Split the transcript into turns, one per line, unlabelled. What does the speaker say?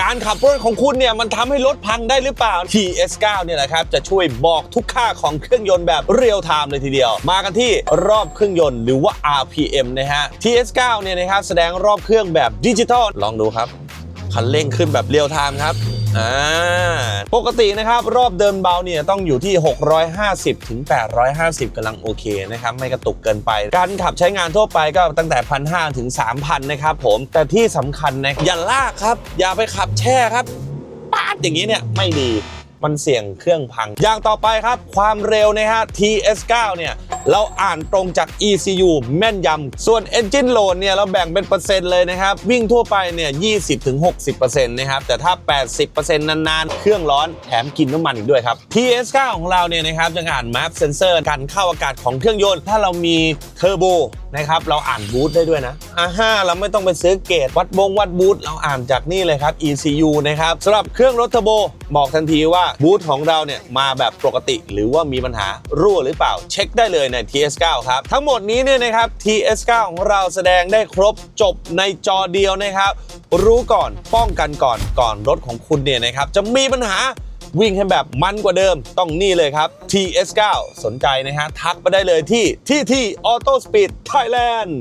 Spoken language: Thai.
การขับรถของคุณเนี่ยมันทำให้รถพังได้หรือเปล่า TS9 เนี่ยนะครับจะช่วยบอกทุกค่าของเครื่องยนต์แบบเรียลไทม์เลยทีเดียว มากันที่รอบเครื่องยนต์หรือว่า RPM นะฮะ TS9 เนี่ยนะครับแสดงรอบเครื่องแบบดิจิตอลลองดูครับ คันเร่งขึ้นแบบเรียลไทม์ครับอ่า ปกตินะครับ รอบเดินเบาเนี่ยต้องอยู่ที่ 650ถึง850 กำลังโอเคนะครับ ไม่กระตุกเกินไป การขับใช้งานทั่วไปก็ตั้งแต่พันห้าถึง3,000นะครับผมแต่ที่สำคัญนะอย่าลากครับ อย่าไปขับแช่ครับปาดอย่างนี้เนี่ยไม่ดีมันเสี่ยงเครื่องพัง อย่างต่อไปครับ ความเร็วนะฮะ TS9 เนี่ย เราอ่านตรงจาก ECU แม่นยำ ส่วน Engine Load เนี่ยเราแบ่งเป็นเปอร์เซ็นต์เลยนะครับ วิ่งทั่วไปเนี่ย 20-60%นะครับ แต่ถ้า 80%นานๆ เครื่องร้อนแถมกินน้ำมันอีกด้วยครับ TS9 ของเราเนี่ยนะครับยังอ่าน Map Sensor การเข้าอากาศของเครื่องยนต์ ถ้าเรามีเทอร์โบนะครับเราอ่านบูทได้ด้วยนะอ่าห้าเราไม่ต้องไปซื้อเกตวัดบงวัดบูทเราอ่านจากนี่เลยครับ ECU นะครับสำหรับเครื่องรถเทอร์โบบอกทันทีว่าบูทของเราเนี่ยมาแบบปกติ หรือว่ามีปัญหารั่วหรือเปล่าเช็คได้เลยใน TS9 ครับ ทั้งหมดนี้เนี่ยนะครับ TS9 ของเราแสดงได้ครบจบในจอเดียวนะครับ รู้ก่อนป้องกันก่อนก่อนรถของคุณเนี่ยนะครับ จะมีปัญหาวิ่งให้แบบมันกว่าเดิมต้องนี่เลยครับ TS9 สนใจนะฮะทักไปได้เลยที่ที่ที่ Auto Speed Thailand